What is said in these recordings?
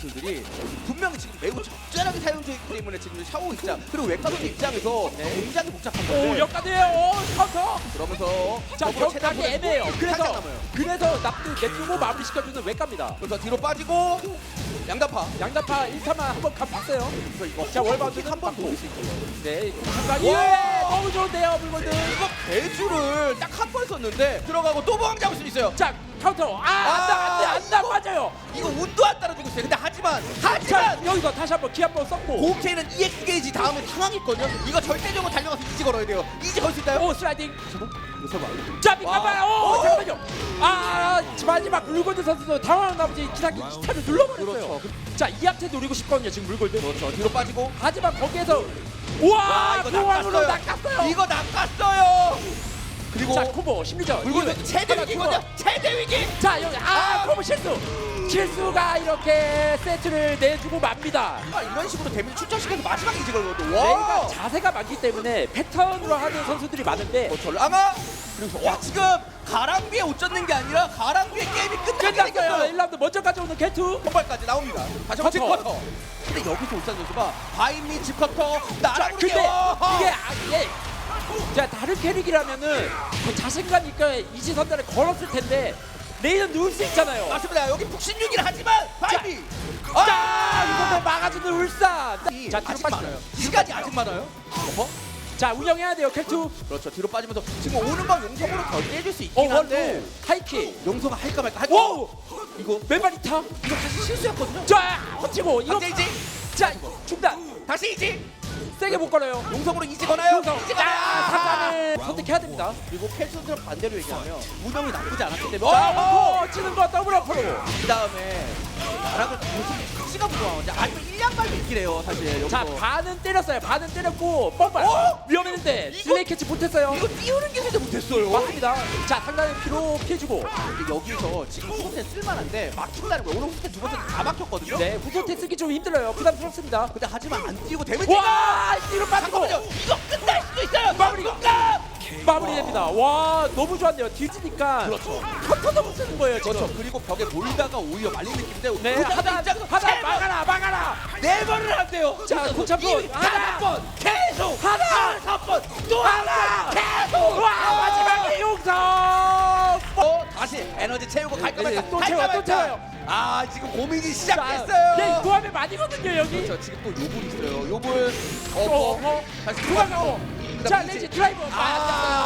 기술들이 분명히 지금 매우 적절하게 사용 중이기 때문에 지금 샤오 입장 그리고 선수 입장에서 굉장히 복잡한 오 건데 역가드예요. 오 카운터. 그러면서 자 더불어 최대한 보내주고 애매해요. 살짝 그래서 남아요. 그래서 납두 냅두고 마무리 시켜주는 외갑니다. 그래서 뒤로 빠지고 양다파 양다파 1타만 한번 갚았어요. 그래서 이거 자, 월바운드는 한번. 돌릴 수 있고요 네, 와! 예, 너무 좋은데요, 물건들. 이거 배주를 딱 한 번 썼는데 들어가고 또 보강 잡을 수 있어요 자, 카운터. 아, 안다, 안돼, 안다, 이거- 맞아요. 이거 운도 안 따라주고 있어요 근데 하지만 자, 하지만 여기서 다시 한번 키 한 번 썼고. 고체는 EX 게이지 다음에 상황있거든요 이거 절대적으로 달려가서 이지 걸어야 돼요 이지 걸 수 있나요? 오, 슬라이딩. 자, 빗가봐요. 와. 오, 잠깐만요. 아, 마지막 물골드 선수도 당황한 나머지 기사기 기타를 눌러버렸어요. 그렇죠. 자, 이 앞에 노리고 싶거든요, 지금 물골드. 그렇죠 뒤로 빠지고 하지만 거기에서 와 와, 이거 공항으로 낚았어요. 이거 낚았어요. 그리고 자, 심리전. 물건 이거 최대 위기거든요. 최대 위기. 자 여기 아. 코보 실수 실수가 이렇게 세트를 내주고 맙니다. 아, 이런 식으로 데미지 출전시켜서 마지막에 이지 걸거든 내가 와 자세가 많기 때문에 패턴으로 하는 선수들이 많은데 어, 절랑아! 그리고 와 지금 가랑비에 옷 젖는 게 아니라 가랑비에 게임이 끝나게 끝났어요. 생겼어요. 1라운드 먼저 가져오는 개투. 폭발까지 나옵니다. 다시 한번 커터. 짚커터. 근데 여기서 울산 선수가 바인미 자 나라고 근데 이게 아, 이게 자 다른 캐릭이라면은 그 자신감 있게 이지 선단을 걸었을 텐데 레이는 누울 수 있잖아요. 맞습니다. 여기 북신육이라 하지만 바인미 자 이번에 막아주는 울산. 자 뒤로 아직 빠지나요? 많아요. 시간이 아직 많아요. 어허? 자 운영해야 돼요. 개투. 그렇죠. 뒤로 빠지면서 지금 오는 건 용성으로 더 떼줄 수 어 있긴 한데 원루 하이킥. 용성아 할까 말까 할까? 오! 이거 맨발 이타. 이거 사실 실수였거든요. 자 헛치고. 이거 박재이지 자 중단. 다시 이지 세게 못 걸어요. 용성으로 이지 거나요? 용성 이지 자 거나요? 사단을 선택해야 됩니다. 그리고 켈슨처럼 반대로 얘기하면 운영이 나쁘지 않았기 때문에 자 어, 원포 치는 거 더블 어퍼로. 그 다음에 나락을 무슨 시가 무서워하는지 아니면 1량발도 있긴 해요 사실. 여기서 자 반은 때렸어요. 반은 때렸고 뻔뻔 어? 위험했는데 이거- 슬레이 캐치 못했어요. 이거 띄우는 게 진짜 못했어요. 맞습니다. 자 상당히 피로 피해주고. 근데 여기서 지금 후속템 쓸만한데 막힌다는 거예요 오늘 후속템 두 번째 다 막혔거든요. 네 후소태 쓰기 좀 힘들어요. 부담스럽습니다. 근데 하지만 안 띄우고 데미지가 와 뒤로 빠지고. 이거 끝날 수도 있어요. 마무리가. 끝나 마무리됩니다. 와 너무 좋았네요. 뒤지니까 그렇죠. 커터도 못 쓰는 거예요 지금 그렇죠. 그리고 벽에 몰다가 오히려 말린 느낌인데 네 하다 입장에서 하다 세 번, 막아라 막아라. 네 번을 한대요. 자, 고참분. 하나. 다섯 번. 계속 하나. 다섯 번또 하나 계속. 와 마지막에 용성. 어 다시 에너지 채우고 갈까 네, 말까. 또 갈까 채워요, 또 말까. 채워요. 아 지금 고민이 네, 시작됐어요. 구하면 많이거든요 여기. 그렇죠. 지금 또 요불 있어요. 요불 어퍼 어퍼. 다시 도망가고. 자 그다음에 레지. 이제 드라이버 아.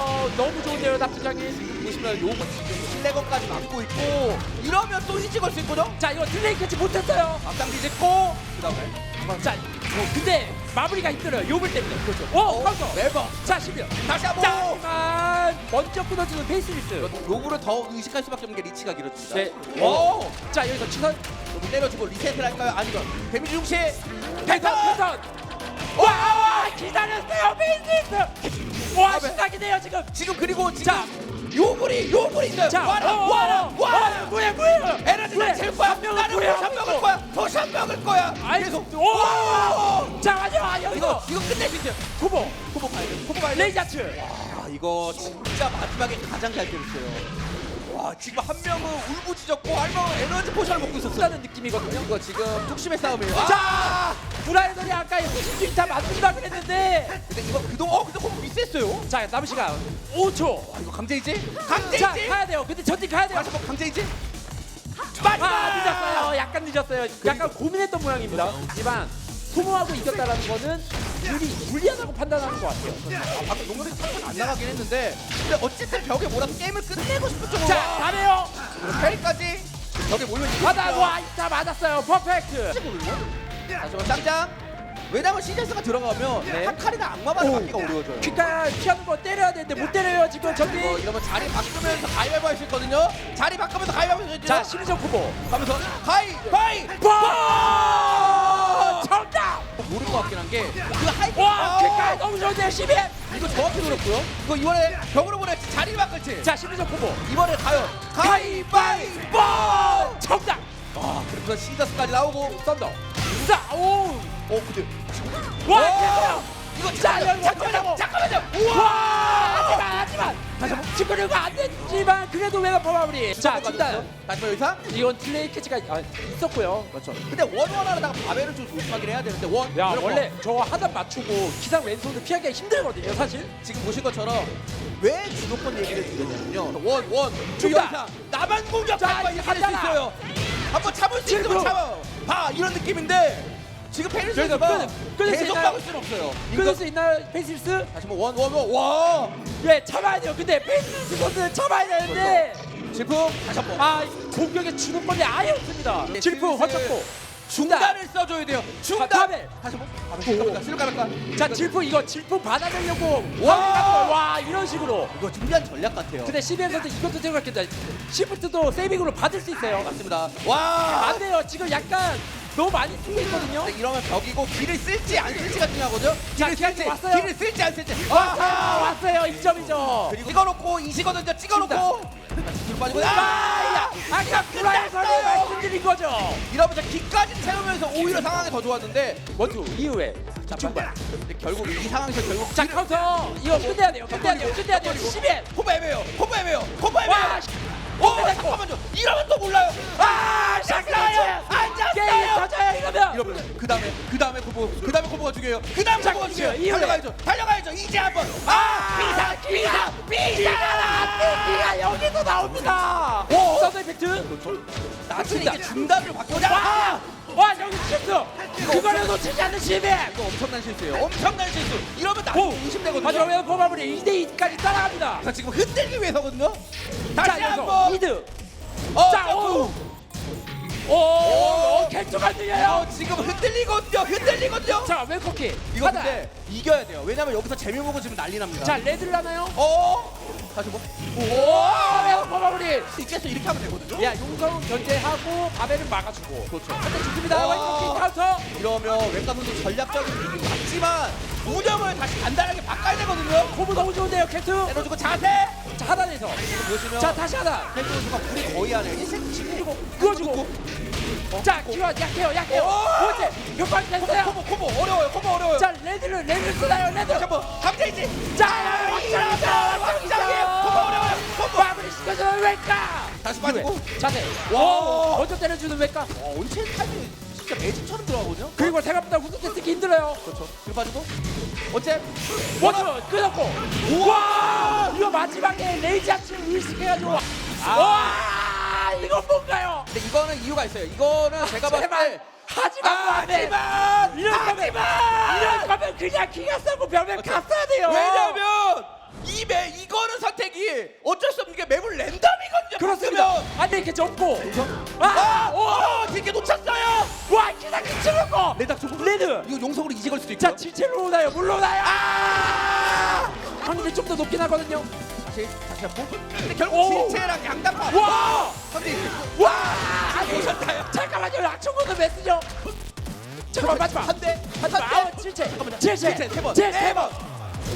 아 너무 좋은데요 납부장이 보시면 요거 지금 실내건까지 막고 있고. 이러면 또 이지 걸 수 있거든? 자 이거 딜레이 캐치 못했어요. 앞당기 짓고. 그 다음에 자 어, 근데 마무리가 힘들어요. 요불 때문에. 그렇죠. 오 카운터. 매번. 자 10秒 다시 한번. 자하 지만 먼저 끊어주는 페이스리스. 요거를 더 의식할 수밖에 없는 게 리치가 길어집니다. 네. 오! 자 여기서 치선 요거 때려주고 리셋을 할까요? 아니면 데미지 중시! 패턴 패턴! 와! 기다렸어요 페이스리스! 와 아, 네. 시작이네요 지금. 지금 그리고 지금 자. 요불이 요불이 있어요. 자. 와라 어, 와라 어, 와라! 어, 뭐야 뭐야? 에너지를 채울 거야? 나는 뭐야 도샷 먹을 거야. 도샷 먹을 거야. 아이 계속. 오! 자 마지막 이거 여기서 이거. 끝낼 수 있어요. 코보 코보 가야 돼 코보 가야 돼. 레이자츠 아 이거 진짜 마지막에 가장 잘 때렸어요. 와 지금 한 명은 울부짖었고 한 명은 에너지 포션을 먹고 있었어요. 쓴다는 느낌이거든요. 이거 지금 툭심의 싸움이에요. 자! 아! 브라이더리 아까 후신중 다 맞는다 그랬는데! 근데 이거 그동안 어 근데 코보 미스했어요. 자 남은 시간 5초. 아 이거 강제이지? 자 강제이지? 가야 돼요. 근데 전진 가야 돼요. 다시 한번 강제이지? 아 늦었어요. 약간 늦었어요. 약간 고민했던 모양입니다. 하지만 소모하고 이겼다라는 거는 유리 불리하다고 판단하는 것 같아요. 아, 방금 농구이 살짝 안 나가긴 했는데 근데 어쨌든 벽에 몰아서 게임을 끝내고 싶을 정도로 자 잘해요. 페이까지 벽에 있는 바다 와 이타 맞았어요. 퍼펙트. 다시 한번 짱짱. 왜냐면 시즌스가 들어가면 네. 한 칼이나 악마만 오. 맞기가 어려워져요. 귓가 피하는 거 때려야 되는데 못 때려요 지금 이거 전진 이러면 자리 바꾸면서 가위바위보 할 수 있거든요. 자리 바꾸면서 가위바위보 할수 자 있죠. 심리전 코보. 가면서 가위바위보 모를 것 같긴 한 게 그 하이킥 와 아, 귓가 너무 좋은데요 12 이거 정확히 노렸고요. 이거 이번에 벽으로 보낼지 자리 바꿀지. 자 심리전 코보. 이번에 가요. 가위바위보! 아 정답! 그래서 시저스까지 나오고 썬더. 자 오! 어 근데 와 와! 계세요 이거 자, 잠깐만요. 잠깐만요. 잠깐만요. 와! 하지만 하지만 다시 한번 찌그리가 안 됐지만 그래도 웨너퍼 마무리. 자, 중단. 다시 한번 여기서 이건 딜레이 캐치가 아, 있었고요. 그렇죠. 근데 원원 하다가 바벨을 좀 조심하긴 해야 되는데 원야 웨너퍼. 원래 저거 하단 맞추고 기상 왼손을 피하기가 힘들거든요 사실 지금 보신 것처럼 왜 주도권 얘기를 드렸냐면요. 원, 원, 중단. 중단. 나만 공격 자, 한번 이길 수 하잖아. 있어요. 한번 참을 수 있으면. 참아. 봐, 이런 느낌인데 지금 페리스 저희가 선수가 끊을- 수 계속 있나요? 막을 수는 없어요. 끊을 수 있나요 페이스스? 다시 한번 원, 원, 원, 와. 예 참아야 돼요 근데 페이스스 선수는 참아야 되는데 질풍 다시 한 번. 아 공격의 주도권이 아예 없습니다 네, 질풍 헛쳤고 중단을 써줘야 돼요. 중단. 다시 한 번. 바벨 가볼까? 실로 가볼까? 자 질풍 이거 질풍 받아내려고 와! 와, 와 이런 식으로 이거 준비한 전략 같아요. 근데 CBN 선수 이것도 생각했다 시프트도 세이빙으로 받을 수 있어요 맞습니다. 와. 안 돼요 지금 약간 너무 많이 튕겨 있거든요. 근데 이러면 벽이고 길을 쓸지 안 쓸지가 중요하거든요. 자, 길을 쓸지, 왔어요. 길을 쓸지 안 쓸지. 왔어요 아하! 왔어요. 2점이죠. 그리고 찍어놓고 이시거든요. 찍어놓고. 뒤로 빠지고. 아 야 아까 구라에서 끝났어요. 말씀드린 거죠. 이러면서 기까지 채우면서 오히려 상황이 더 좋았는데 원투 이후에 근데 결국 이 상황에서 결국 자 카운터. 이거 끝내야 돼요. 끝내야 돼요. 끝내야 돼요. 10엔 코바 애매해요. 코바 애매해요. 코바 와 애매해요. 오 잠깐만요. 이러면 또 몰라요. 아 게임 앉았어요 터져요 이러면. 이러면 그 다음에 그 다음에 코보 그 다음에 코보가 중요해요. 그 다음 자, 코보가 중요해요. 이후에. 달려가야죠. 달려가야죠. 이제 한번. 아 비상 비상 비상 비가 여기서 나옵니다. 오! 서드 이펙트. 나중에 중단을 바꾸자 와! 와 여기 실수. 그거를 놓치지 않는 시베 이거 엄청난 실수예요. 엄청난 실수. 이러면 나중에 의심되거든요. 마지막 웨퍼 마무리 2대 2까지 따라갑니다. 자, 지금 흔들기 위해서거든요. 자 다시 여기서 한번. 미드. 어, 자. 오! 오! 캘투가 들려요? 어, 지금 흔들리거든요 흔들리거든요. 자 웰커키 이거 하나. 근데 이겨야 돼요. 왜냐면 여기서 재미 보고 지금 난리 납니다. 자 레드를 하나요? 어? 다시 뭐? 오! 웨퍼 마무리. 이제서 이렇게 하면 되거든요? 야 용성 견제하고 바벨을 막아주고. 그렇죠. 한대 좋습니다. 와. 웰커키 카운터. 이러면 왼가 선수 전략적인 부분이 맞지만 운영을 다시 간단하게 바꿔야 되거든요. 코브 너무 좋은데요 캘투? 때려주고 자세! 자 하단에서. 보시면 자 다시 하단 헬스 선수가 불이 거의 안 해요. 1cm 치고 그어주고 자 기와 약해요 약해요. 오! 번째 몇번 됐어요. 코보 코보 어려워요 코보 어려워요. 자 레드를 레드를 쓰나요 레드. 다시 한번 강제이지 자 이러면 확장이에요 코보 어려워요 코보 마무리 시켜주는 웨까? 다시 빠지고. 자세. 와. 와 먼저 때려주는 웨까? 어, 온체 타임이 진짜 매직처럼 들어가거든요? 그리고 생각보다 후속대 쓰기 힘들어요. 그렇죠. 뒤로 빠지고. 어째? 먼저 끊었고. 우와. 이거 마지막에 레이지 아치를 의식해가지고 와 이건 뭔가요? 근데 이거는 이유가 있어요. 이거는 제가 봤을 제발. 때 하지마 아, 하지마. 하지만 이럴 거면 하지만 이럴 거면 그냥 기가 싸고 벽에 갔어야 돼요. 왜냐면 이 매 이거는 선택이 어쩔 수 없는 게 맵을 랜덤이거든요 그렇습니다. 바꾸면. 안돼 이렇게 접고. 아! 아! 오! 되게 놓쳤어요. 와 기사 기치놓고. 레드 좀 레드. 이거 용성으로 걸 수도 있고 자 지체로 오나요? 물러나요? 아! 확률이 좀더 높긴 하거든요 다시 다시 한번. 근데 결국 오! 지체랑 양답파. 와! 선택 와! 아니 보셨나요? 잠깐만요 약초보는 몇 쓰죠? 잠깐만 마지막. 한대 마지막. 아웃 질체 질체 질체 세번. 질체 세 번.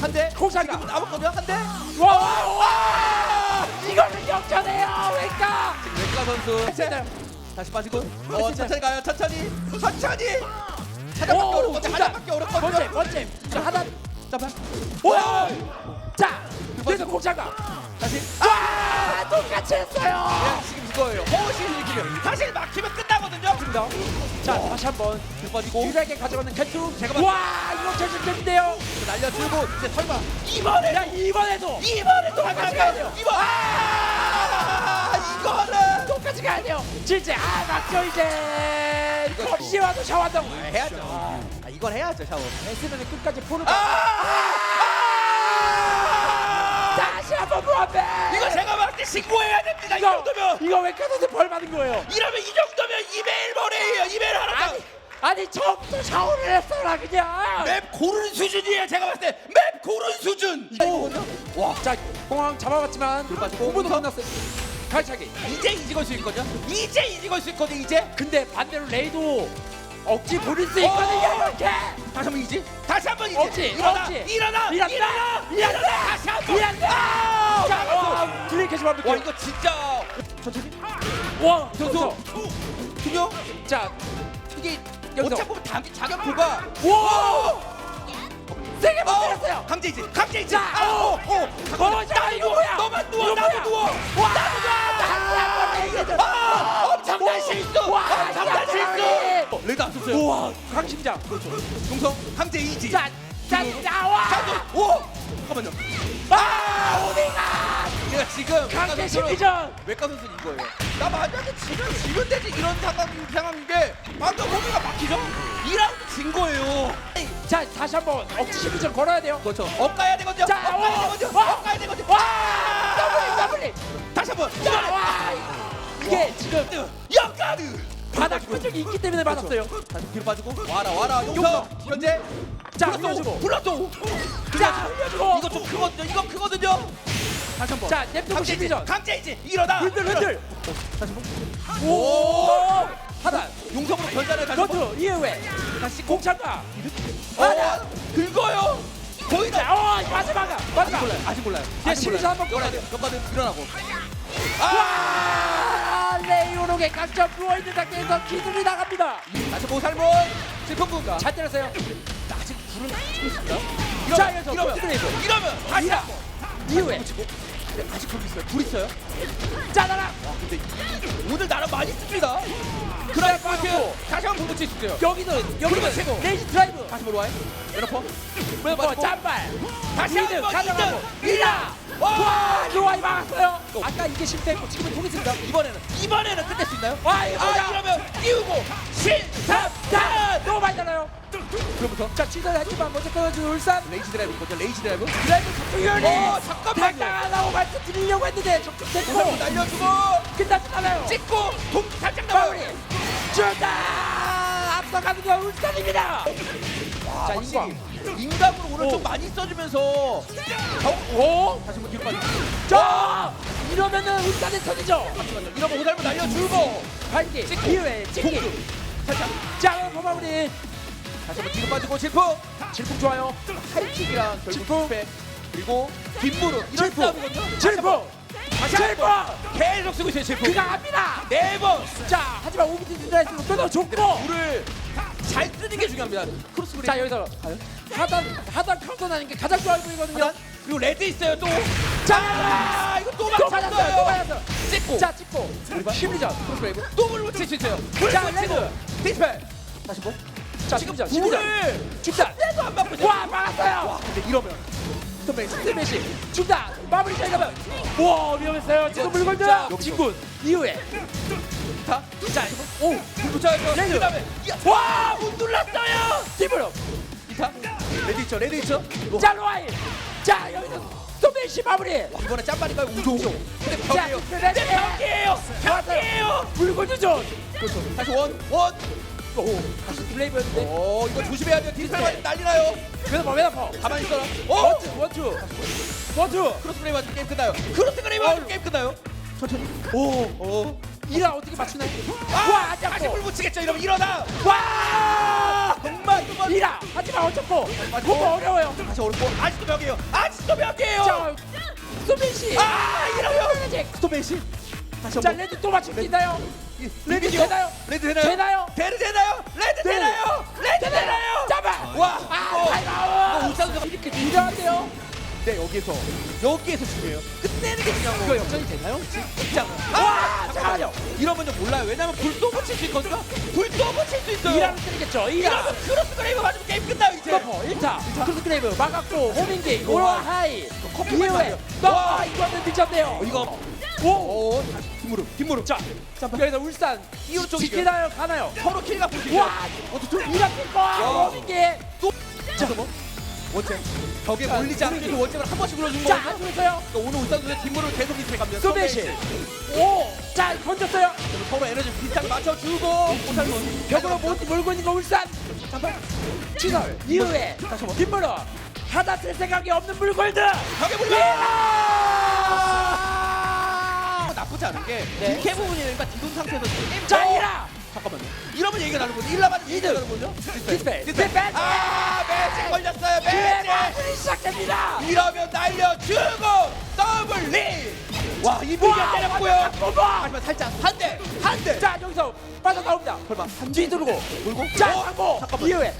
한 대. 공사가. 지금 남은 거면 한대. 와와! 이거는 역전해요. 왜까 왼가 선수. 다시 빠지고. 어 천천히 가요. 천천히. 천천히. 차량밖에 어렵거든요 차량밖에 번째 어렵거든요 번째 자 하단. 잠깐 오 자 그래서 공사가. 다시. 와 똑같이 했어요. 그냥 지금 이거예요. 허실 일으키면 사실 막히면 끝나거든요. 자 다시 한번 뒤로 빠지고. 유리하게 가져가는 캔투. 제가 봤을 와 이거 결승점인데요. 날려주고 이제 설마 이번에 야 이번에도. 이번에 또 똑같이 가야 돼요. 이번 아 이거는 똑같이 가야 돼요. 진짜. 아 막죠 이제. 컵시와도 샤워도 아, 해야죠. 아 이건 해야죠 샤워. 에스는 끝까지 포를 아! 한번 무한배 이거 제가 봤을 때 신고해야 됩니다 이 정도면. 이거 왜 카드한테 벌 받은 거예요? 이러면 이 정도면 이메일 보내예요 이메일 하나 아니 아니 처음부터 샤워를 했어라 그냥. 맵 고른 수준이에요 제가 봤을 때. 맵 고른 수준. 이거거든요? 자 공항 잡아봤지만 뒤로 빠지고 후보도 우선. 끝났어요. 갈차기 이제 이직할 수 있거든요? 이제 이직할 수 있거든요 이제? 근데 반대로 레이도 억지 부릴 수 있거든요 어! 이렇게. 다시 한번 이직 다시 한번 이직 억지 일어나 억지. 일어나 일어나 일어나 일어나! 다시 한번. 일어나 자 와, 와, 딜레이 캐치 완벽해 와 이거 진짜. 천천히. 와 선수. 중요 자 이게 여기서. 어차피 보면 다 자격표가 와! 세게 못 어, 때렸어요. 강제 이지 강제 이지 자, 아, 오, 오. 어, 자, 이거 뭐야? 너만 누워 이거 나도 뭐야? 누워. 와, 나도 아 엄청난 실수! 와, 엄청난 실수! 어, 레드 안 썼어요. 우와, 강심장. 그렇죠. 용성 강제 이지. 자, 자, 나와. 자도 오! 잠깐만요. 아 오메가? 내가 지금 강제 심리전. 외과 선수는 이거예요. 나 만약에 지금 지면 되지 이런 상황, 상황인 게 방금 호미가 막히죠? 2라운드 진 거예요. 자, 다시 한번 억지 심리전 걸어야 돼요. 그렇죠. 엇가야 되거든요. 자, 엇가야 어, 되거든요. 와. 엇가야 되거든요. 와, 더블링, 더블링. 다시 한번 자, 와, 이게 지금 역가드! 바닥 표정이 있기 때문에 받았어요. 다시 뒤로 빠지고. 와라 와라. 용성 현재. 자, 흘려주고. 불렀어 자, 흘려주고. 이거 좀 크거든요. 이거 크거든요. 다시 한번. 자, 냅두고 심리전. 강제이지 일어나. 흔들, 흔들. 다시 한번. 오, 하단. 용성으로 결단을 다시 한번. 너트 이후에 다시 공찬가. 어 긁어요. 보이다. 자, 어, 마지막아, 마지막. 몰라요. 아직 몰라요. 야, 아직 심리전 한번 몰라요 볼까요? 옆가드 일어나고 와, 레이오록의 각점 누워있는 상태에서 기술이 나갑니다. 다시 모살몬 질풍군가 잘 때렸어요. 아직 불은 안 치고 있습니다 자, 이러면 여기서 이러면 포스트레이브. 이러면 다시 이라. 한번 이후에 근데 아직 불 있어요 불 있어요 짜다라. 와 근데 이- 오늘 나름 많이 씁니다 그라이 다시 한번 불 있어요 여기는 여기는 최고. 레이지 드라이브. 다시 한번 와요 연어퍼 뭐 짬발. 다시 한번 가져가고. 이라. 와, 루아이 막았어요. 아까 이게 실패했고 지금은 통했습니다. 이번에는 이번에는 끝낼 수 있나요? 와, 이거 아. 이러면 띄우고 자, 너무 많이 달라요. 그럼부터 자, 치들 했지만 먼저 끊어준 울산. 레이지 드라이브 먼저 레이지 드라이브 드라이브 박종현이 어, 잠깐만요. 당당하다고 말씀드리려고 했는데 적중 됐고 한번 날려주고 끝났잖아요. 찍고 동 살짝 마무리. 나와요 주다 앞서가는 건 울산입니다. 자 인광. 인감으로 오늘 오. 좀 많이 써주면서 정... 오, 다시 한번 뒤로 빠지고 자, 이러면은 울산의. 잠시만요 이러면 오살모 날려주고 발기, 기회, 찍기. 살짝 자, 고마우리. 다시 한번 뒤로 빠지고 질풍 질풍 좋아요. 하이킥이랑 결국 질풍. 실패 그리고 뒷무릎 이런 질풍, 싸움이거든요 질풍, 다시 질풍. 한번 계속 쓰고 있어요 질풍 그가 합니다. 네번 자, 하지만 오비트 드라이브로 끊어줬고. 물을 잘 쓰는 게 중요합니다. 크로스 브레이크 자, 여기서 하단, 하단 카운터 나는 게 가장 좋아 보이거든요. 하단? 그리고 레드 있어요 또. 자, 아, 이거 또 또 맞았어요, 또 맞았어요 맞았어요. 찍고. 자, 찍고. 심리전. 크로스 브레이크 또 물을 붙일 수 있어요. 자, 레드. 디스펠. 다시 뭐 자, 지금 심리전, 심리전. 물을 중단. 내도 안 맞고 와, 막았어요. 와 근데 이러면 스톱맨 중단. 마무리 잘 가면. 와 위험했어요. 지금 물건들. 자, 진군 이후에 자자 오! 불 붙여야죠. 그 다음에 와 못 눌렀어요! 팀으로. 이타. 레드 있죠 레드 있죠? 로- 자 로아이 자 여기서 스매시 마무리. 이번에 짬바니까 우조 근데 자 벽이에요. 스매시 벽이에요. 벽이에요. 물건유전 그렇죠. 다시 원 원. 오 다시 플레이브였는데. 오 이거 조심해야 돼요. 디스펠 맞으면 난리 나요. 왜나퍼 왜나퍼 가만히 있어라. 오! 원투 원투. 원투. 크로스 브레이크 맞으면 게임 끝나요. 크로스 브레이크 맞으면 게임 끝나요? 천천히. 오 오 이라 어떻게 맞추나 아! 와 다시 불 붙이겠죠 이러면 일어나 와 정말 정말 이라 하지만 맞고. 너무 어려워요 다시 어렵고 아직도 벽이에요 아직도 벽이에요 자 스매시 아 이러면 아직 스톱메이시 다시 자 한번 레드 또 맞출 수 있나요? 레드 되나요? 레드 되나요? 되나요? 베르 되나요? 레드 네. 되나요? 레드 되나요? 잡아! 와, 아, 타이머아웃! 이거 우상수가 이렇게 긴장한데요? 네 여기에서 여기에서 중요해요. 끝내는 게 중요한 이거. 역전이 되나요? 진짜. 와, 잠깐만요. 이러면요 몰라요. 왜냐면 불도 붙일 수 있거든요. 불도 붙일 수 있어요. 이라로 때리겠죠, 이라! 이러면 크로스 그레이브 맞으면 게임 끝나요 이제. 커퍼 1타, 크로스 그레이브 막았고, 호밍기, 와. 오라 하이, 이후에. 와, 와. 이거는 늦었네요. 어, 이거 오! 오 뒷무릎 뒷무릎. 자, 여기서 울산, 이호 쪽이죠. 지키나요, 가나요? 서로 킬가 붙이죠. 와! 어떻게 킬거, 와. 호밍기! 또 자, 뭐 원점 벽에 자, 올리지. 그 원점을 한 번씩 눌러준 자, 거예요. 안쪽에서요. 그러니까 오늘 울산도의 뒷무릎 계속 갑니다. 스매시! 오! 자, 건졌어요. 서로 에너지 비슷하게 맞춰주고 오살몬 벽으로 못 몰고 있는 거 울산 치널 이후에 다시 한번. 뒷물어 하다 쓸 생각이 없는 물골드 벽에 물려! 아! 나쁘지 않은 게 네. 딜캐 부분이니까 뒤돈 상태에서 게임 자 이라 잠깐만요. 이러면 얘기가 다른 거죠 1라 맞으면 얘기가. 다른 거죠? 디스펠 디스펠 아 매직 걸렸어요. 기회 매직 시작됩니다. 이러면 날려주고 더블 리 와 이분이 때렸고요. 하지만 살짝 한 대 한 대. 자 여기서 빠져나옵니다. 설마 뒤 두르고. 돌고 자 잠깐만 이후에.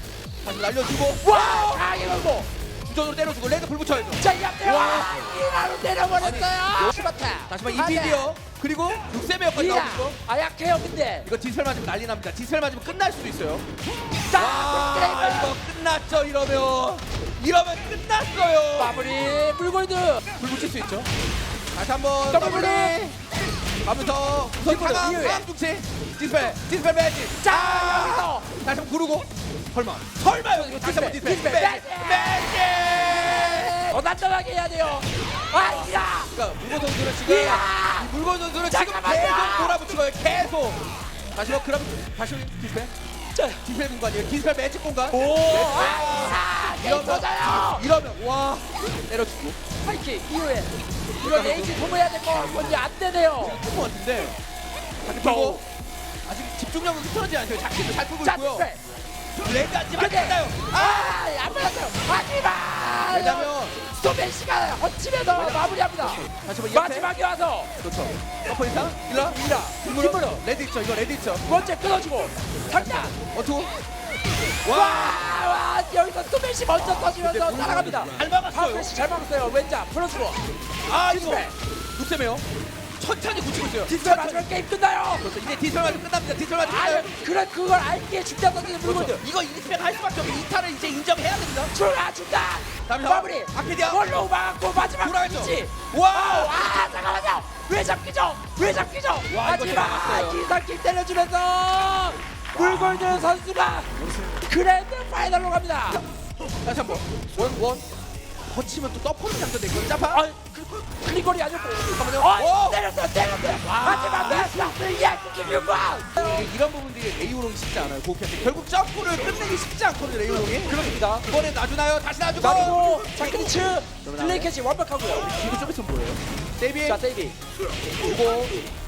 다시 날려주고. 와 강해 걸고 주전으로 때려주고 레드 불 붙여야죠. 자, 이 앞에 와! 이라로 때려버렸어요. 시바타. 다시 한번 이비디오 그리고 6세메어까지 이라. 나오고 있고 아, 약해요, 근데. 이거 디스펠 맞으면 난리 납니다. 디스펠 맞으면 끝날 수도 있어요. 자, 와. 이거 끝났죠 이러면 이러면 끝났어요. 마무리. 물골드. 불 붙일 수 있죠. 다시 한번 더블 더블 가면서 우선 상황 이후에. 상황 디스펠 디스펠 매지 자, 여기서. 다시 한번 구르고 설마 설마요 이거 다시 한번 디스펠, 디스펠 디스펠, 매지 매지. 매지 더 단단하게 해야 돼요. 아, 이라. 그러니까 물고 선수는 지금 이야. 이 물고 선수는 지금 잠깐만요. 계속 몰아붙이고 요 계속 다시 한번 그럼 다시 디스펠 자, 디스펠 공간이에요 디스펠 매직 공간 오. 아, 터져요. 이러면 와 때려주고 파이팅 이후에 이건 에이지 소모해야 될거 같은데 안 되네요. 것 같은데 다시 풀고 아직 집중력은 흐트러지지 않아요 자키도 잘 풀고 자, 있고요 디스펠. 레드 하지만 근데 끝나요 아 아, 안 맞았어요. 하지만 왜냐면 시간을 헛치면서 마무리합니다. 다시 한번 이렇게 마지막에 와서 그렇죠. 서퍼 이상 일라? 이라. 힘으로? 힘으로. 레드 있죠 이거 레드 있죠. 두 번째 끊어주고 상단 어투 와, 와. 와 여기서 스톱의 먼저 터지면서 따라갑니다. 잘 막았어요. 잘 막았어요. 왼자 풀어주고. 아 이거. 룩세메요 천천히 굳히고 있어요 디스펠 마지막 게임 끝나요. 그렇죠 이제 디스펠 맞으면 끝납니다 디스펠 맞으면 아, 끝나요 그래 그걸 알기에 중단 던지는 물건들. 그렇죠 이거 이스펙 할 수밖에 없는 이탈을 이제 인정해야 됩니다 출하 중단. 다음에 마무리. 아케디아. 원로 막고 마지막 돌아가죠. 위치. 와우. 아 잠깐만요. 왜 잡히죠? 왜 잡히죠? 와, 막았어요. 기사킥 때려주면서 물골드 선수가 그랜드 파이널로 갑니다. 다시 한 번 원 원 거치면 또 떡퍼는 장도 되고 짜파 아, 그, 클리거리 아니었고. 잠깐만요. 어, 오. 때렸어요, 때렸어요. 하지만 예, 김윤광. 이런 부분들이 레이오롱이 쉽지 않아요 고피한테 결국 점프를 끝내기 쉽지 않거든요 레이오롱이 그렇습니다. 이번에 놔주나요 다시 놔주고 나도 자크리츠 플레이 캐치 완벽하고요. 뒤로 좀 있으면 뭐예요 데이비 자, 데이비. 그리고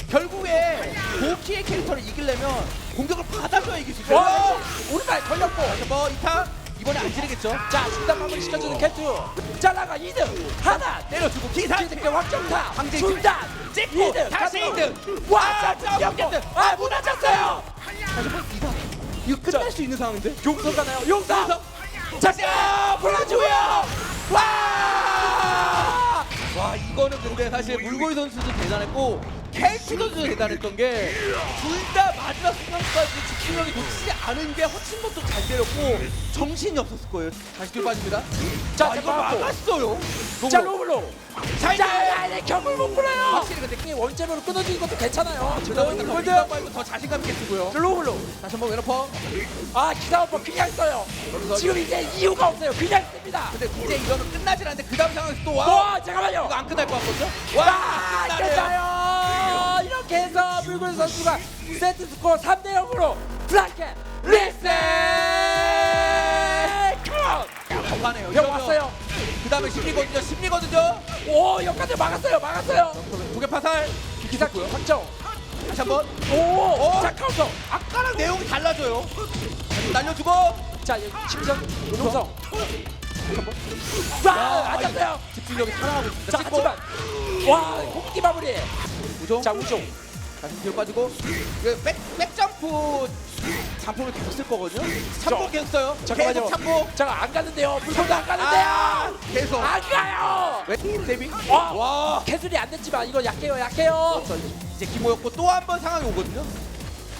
결국에 고키의 캐릭터를 이기려면 공격을 받아줘야 이길 수 있어요 와, 오른발 걸렸고. 다시 한번 이타 이번에 안 지르겠죠 자, 중단 마무리 시켜주는 켄투. 잘라가 2등. 하나. 때려주고 기사 기득대 확정타. 황제 중단. 찍고 2등. 다시 2등 와, 아, 겼고 깼다. 아, 무너졌어요. 다시 한번 이타 이거 끝날 수 있는 상황인데 용서 가나요? 용서. 아 불러주고요 와! 와 이거는 근데 사실 물고기 선수도 대단했고 선수도 대단했던 게 둘 다 마지막 순간까지 집중력이 놓치지 않은 게 허친 것도 잘 때렸고 정신이 없었을 거예요 다시 뒤로 빠집니다 자, 아, 이거 막았고. 막았어요 자, 로블로. 자 이제 격을 못 불어요. 확실히 근데 이게 원점으로 끊어지는 것도 괜찮아요. 그다음에 골드. 골드 말고 더 자신감 있게 쓰고요 로블로. 다시 한번 웨너퍼 아, 기사 오빠 그냥 써요. 지금 이제 이유가 없어요. 그냥 씁니다. 근데 이제 이러면 끝나질 않는데 그 다음 상황에서 또 와 와, 잠깐만요. 이거 안 끝날 것 같거든요 와, 와 끝나네요 끝나요. 이렇게 해서 물건 선수가 세트 스코어 3대 0으로 블랑켓 리셋. 격하네요 형 왔어요. 그 다음에 심리거든요 심리거든요 오, 여기까지 막았어요. 막았어요. 두개 파살 기사기 확정. 다시 한 번 오, 오. 자 카운터. 아까랑 내용이 달라져요 날려주고 자, 심정 용성. 와, 앉았어요. 집중력이 살아가고 있습니다 자, 하지만 와, 공기 마무리. 우종 자, 우종. 다시 뒤로 빠지고 이거 백, 백점프 장풍을 계속 쓸 거거든요 참고 계속 써요 잠깐만요. 계속 참고 잠깐 안 가는데요. 물건도 안 가는데요. 아, 계속 안 가요. 왜 데뷔 와. 와 개술이 안 됐지만 이거 약해요, 약해요. 자, 이제 김호였고 또 한 번 상황이 오거든요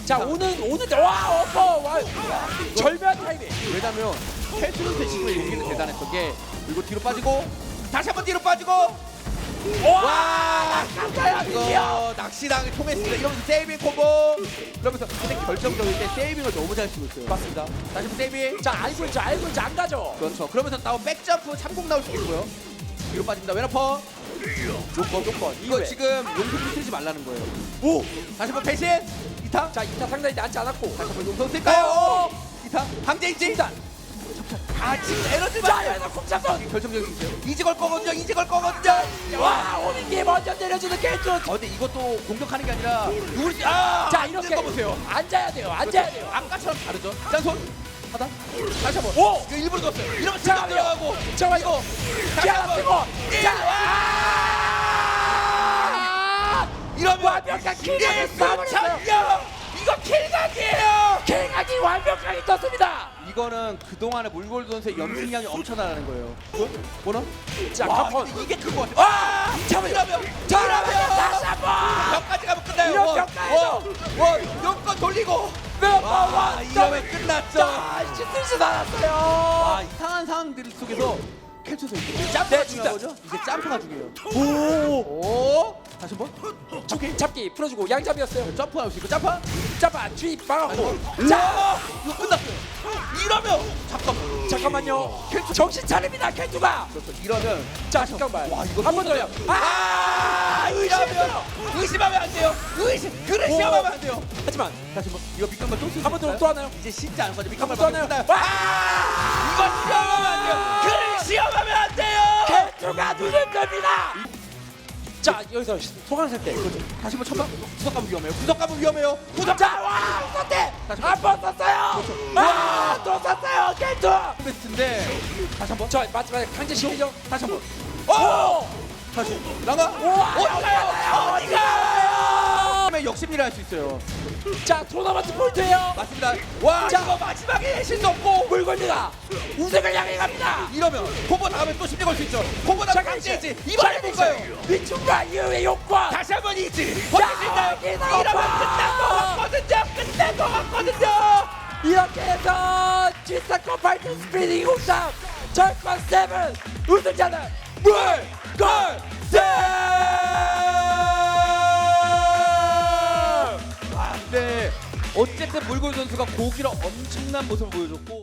자, 오는 오는데 와, 어퍼 와. 절묘한 타이밍. 왜냐면 켈트는 대신에 여기는 대단했던 게 그리고 뒤로 빠지고 다시 한 번 뒤로 빠지고 와 깜짝이야, 드디어. 이거 낚시당이 통했습니다 이러면서 세이빙 콤보 그러면서 근데 결정적일 때 세이빙을 너무 잘 쓰고 있어요 맞습니다. 다시 한번 세이빙 자, 알고 있죠, 알고 있죠, 안 가죠. 그렇죠 그러면서 나온 백점프 참공 나올 수도 있고요 뒤로 빠집니다 웨너퍼 요건, 요건. 이거 이후에. 지금 용품 쓰지 말라는 거예요 오. 다시 한번 배신 이타 자, 이타 상당히 낮지 않았고. 다시 한번 용품 쓸까요 이타 강제 인지 일단. 아 지금 에너지 자, 많아요 여기서 콩차선. 결정적인 수 있어요 이제 걸 거거든요 이제 걸 거거든요 와, 오민기 먼저 내려주는 게이트. 어, 근데 이것도 공격하는 게 아니라 누굴 아, 자, 이렇게 거 보세요. 앉아야 돼요, 앉아야 돼요. 아까처럼 다르죠. 짠손 하다. 다시 한번. 오! 이거 일부러 넣었어요. 이러면 자, 지금 들어가고. 잠깐만요. 이거 다시 자, 한번. 뜨거. 일. 자, 아! 이러면 완벽한 킬각을 일 쌓아버렸어요. 삼천년! 이거 킬각이에요. 갱하기 완벽하게 떴습니다. 이거는 그동안의 물골 선수의 연습량이 엄청나다는 거예요. 뭐? 뭐나? 자, 와, 이게 큰거 같아. 와! 이러면 저러면 다시 한 번! 벽까지 가면 끝나요. 이런 원, 원, 여권 돌리고. 와, 와! 이러면 끝났죠. 자, 시트지 나왔어요. 아, 이상한 상황들 속에서 캡처 선수. 점프가 네, 중요한 진짜. 거죠? 이제 점프가 중요해요. 오! 오, 다시 한 번. 잡기, 잡기 풀어주고 양잡이었어요. 점프할 수 있고 점프. 잡아, 주입 막았고. 자, 자, 이거 끝났어요. 이러면 잠깐만. 잠깐만요. 정신 차립니다, 켄투가. 그렇죠. 이러면 자, 잠깐만. 와, 이거 한 번 더요. 아, 의심했어요. 의심하면 안 돼요. 의심. 그래 오. 시험하면 안 돼요. 하지만 다시 한 번. 이거 밑간만 또 쓰. 한번 더 또 하나요? 이제 쉽지 않은 거죠. 한번또 하나요? 끝나요. 아! 이거 시험하면 안 돼요. 그래 시험하면 안 돼요. 켄투가 눈을 뜹니다. 자, 여기서 소강 살때 다시 한번 쳐봐. 구석 가면 위험해요. 구석 가면 위험해요. 구석 자, 와, 썼대. 한번 썼어요. 와, 또 썼어요, 켄투. 베스트인데 다시 한번. 자, 마지막에 강제 시키죠. 다시 한번. 오! 다시. 나가. 우와, 어디가요? 어디가 요? 어디가? 욕심이라 할수 있어요. 자, 토너먼트 포인트예요. 맞습니다. 와, 자. 이거 마지막에 실수 없고 물건이가 우승을 향해 갑니다. 이러면 콤보 다음에 또 심리 걸 수 있죠. 콤보 다음에 깜짝이지. 이번에 못 가요. 미충과 이후의 욕과 다시 한번 이지. 자, 버틸 수 있나요? 여기서 이러면 봐. 끝난 거 같거든요. 끝난 거 같거든요. 이렇게 해서 G사건 파이팅 스피드 2023 절권 세븐 우승자는 물건 세! 어쨌든 물골 선수가 고기로 엄청난 모습을 보여줬고